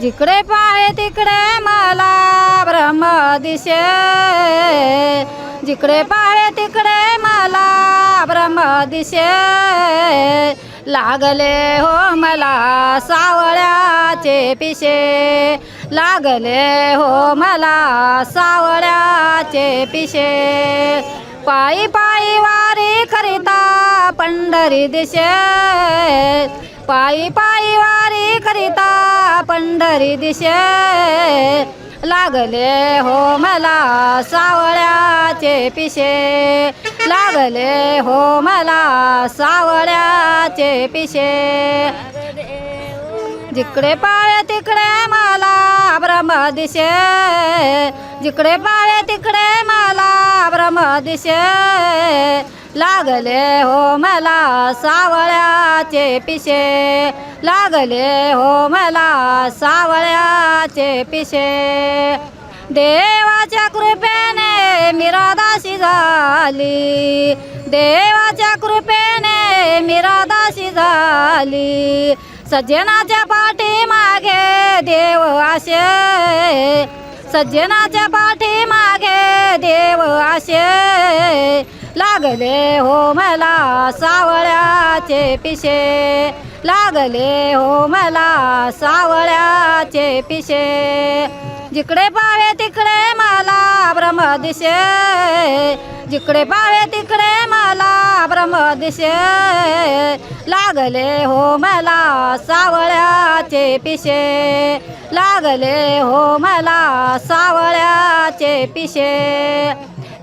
जिकडे पाहे तिकडे मला ब्रह्म दिसे. जिकडे पाहे तिकडे मला ब्रह्म दिसे. लागले हो मला सावळ्याचे पिशे लागले हो मला सावळ्याचे पिशे पायी पायी वारी करिता पंढरी दिशे पायी पायी वारी करिता पंढरी दिशे लागले हो मला सावळ्याचे पिशे. लागले हो मला सावळ्याचे पिशे. जिकडे पाळे तिकडे मला ब्रह्म दिशे. जिकडे पाळे तिकडे मला ब्रह्म दिशे. लागले हो मला सावळ्याचे पिशे. लागले हो मला सावळ्याचे पिशे. देवाच्या कृपेने मिरादाशी झाली. देवाच्या कृपेने मिरादाशी झाली. सज्जनाच्या पाठी मागे देव असे. सज्जनाच्या पाठी मागे देव असे. लागले हो मला सावळ्याचे पिशे. लागले हो मला सावळ्याचे पिशे. जिकडे पावे तिकडे मला ब्रह्म दिशे. जिकडे पावे तिकडे मला ब्रह्म दिशे. लागले हो मला सावळ्याचे पिशे. लागले हो मला सावळ्याचे पिशे.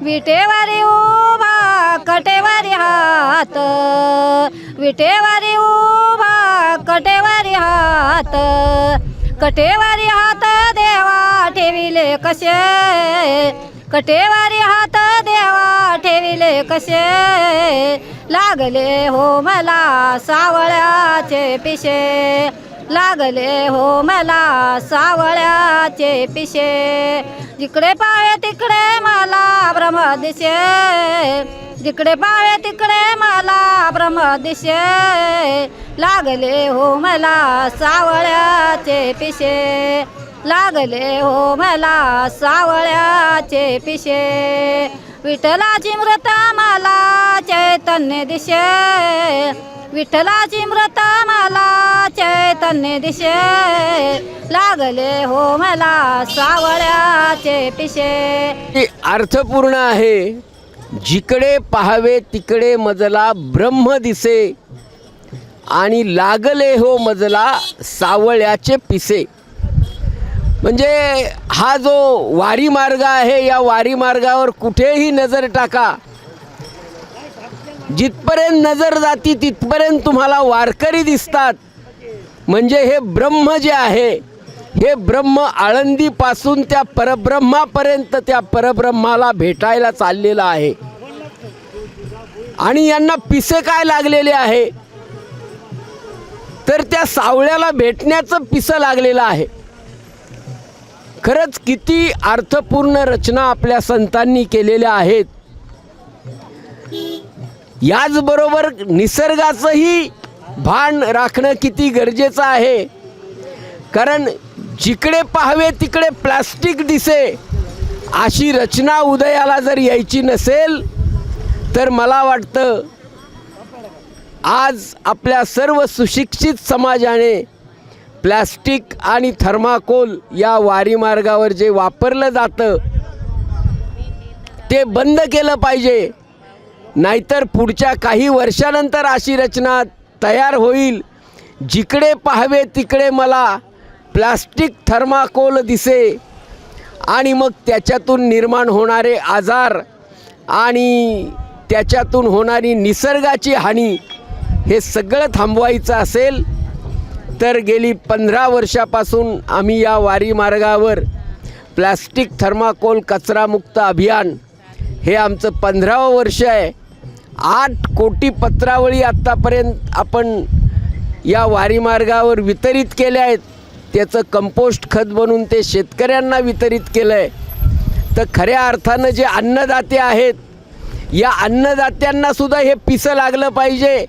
विटेवारी उभा कटेवारी हात. विटेवारी उभा कटेवारी हात. कटेवारी हात देवा ठेविले कसे? कटेवारी हात देवा ठेविले कसे? लागले हो मला सावळ्याचे पिशे. लागले हो मला सावळ्याचे पिशे. जिकडे पाळे तिकडे मला भ्रम दिसे. जिकडे पाळे तिकडे मला ब्रह्म दिशे. लागले हो मला सावळ्याचे पिशे. लागले हो मला सावळ्याचे पिशे. विठ्ठलाची मृत मला चैतन्य दिशे. विठ्ठलाची मृत मला चैतन्य दिशे. लागले हो मला सावळ्याचे पिशे. हे अर्थपूर्ण आहे. जिकडे पाहावे तिकडे मजला ब्रह्म दिसे. आणि लागले हो मजला सावळ्याचे पिसे. म्हणजे हा जो वारी मार्ग आहे या वारी मार्गावर कुठेही नजर टाका. जिथपर्यंत नजर जाती तिथपर्यंत तुम्हाला वारकरी दिसतात. म्हणजे हे ब्रह्म जे आहे हे ब्रह्म आळंदीपासून त्या परब्रह्मापर्यंत त्या परब्रह्माला भेटायला चाललेलं आहे. आणि यांना पिसे काय लागलेले आहे? तर त्या सावळ्याला भेटण्याचं पिसं लागलेलं आहे. खरंच किती अर्थपूर्ण रचना आपल्या संतांनी केलेल्या आहेत. याचबरोबर निसर्गाचंही भान राखणं किती गरजेचं आहे. कारण जिकडे पाहावे तिकडे प्लास्टिक दिसे. अशी रचना उदयाला जर यायची नसेल तर मला वाटतं आज आपल्या सर्व सुशिक्षित समाजाने प्लॅस्टिक आणि थर्माकोल या वारी मार्गावर जे वापरलं जातं ते बंद केलं पाहिजे. नाहीतर पुढच्या काही वर्षानंतर अशी रचना तयार होईल. जिकडे पाहावे तिकडे मला प्लास्टिक थर्माकोल दिसे आणि मग त्याच्यातून निर्माण होणारे आजार आणि त्याच्यातून होणारी निसर्गाची हानी हे सगळं थांबवायचं असेल तर गेली पंधरा वर्षापासून आम्ही या वारी मार्गावर प्लास्टिक थर्माकोल कचरामुक्त अभियान हे आमचं पंधरावं वर्ष आहे. आठ कोटी पत्रावळी आत्तापर्यंत आपण या वारी मार्गावर वितरित केल्या आहेत. त्याचं कंपोस्ट खत बनवून ते शेतकऱ्यांना वितरित केलं आहे तर खऱ्या अर्थानं जे अन्नदाते आहेत या अन्नदात्यांनासुद्धा हे पिसं लागलं पाहिजे.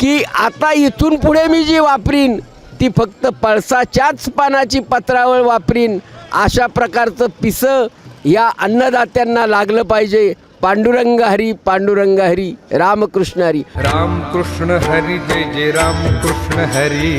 की आता इथून पुढे मी जी वापरीन ती फक्त पळसाच्याच पानाची पत्रावळ वापरीन. अशा प्रकारचं पिसं या अन्नदात्यांना लागलं पाहिजे. पांडुरंग हरी पांडुरंग हरी रामकृष्ण हरी. रामकृष्ण हरी जय जय रामकृष्ण हरी.